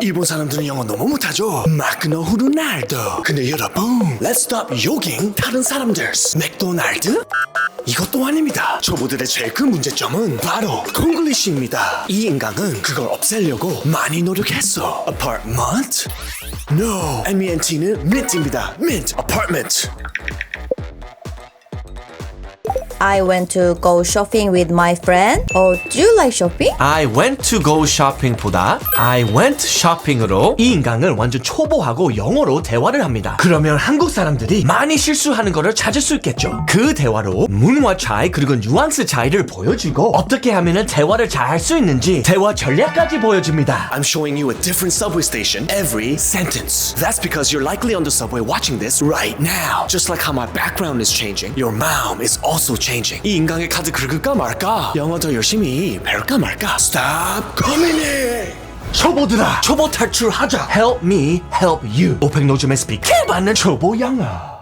일본 사람들은 영어 너무 못하죠. 마크노 후루날도. 근데 여러분, let's stop 욕ing 다른 사람들. 맥도날드? 이것 도 아닙니다. 초보들의 제일 큰 문제점은 바로 콩글리시입니다. 이 인강은 그걸 없애려고 많이 노력했어. Apartment? No. MENT는 mint입니다. mint. Apartment. I went to go shopping with my friend. Oh, do you like shopping? I went to go shopping보다 I went shopping으로 이 인강을 완전 초보하고 영어로 대화를 합니다. 그러면 한국 사람들이 많이 실수하는 거를 찾을 수 있겠죠. 그 대화로 문화 차이 그리고 뉘앙스 차이를 보여주고 어떻게 하면 대화를 잘 할 수 있는지 대화 전략까지 보여줍니다. I'm showing you a different subway station every sentence. That's because you're likely on the subway watching this right now. Just like how my background is changing, your mom is also changing. 이 인강의 카드 긁을까 말까? 영어 더 열심히 배울까 말까? Stop coming in! 초보들아 초보 탈출하자 Help me help you 오펙 노즘의 스피킹 받는 초보 영어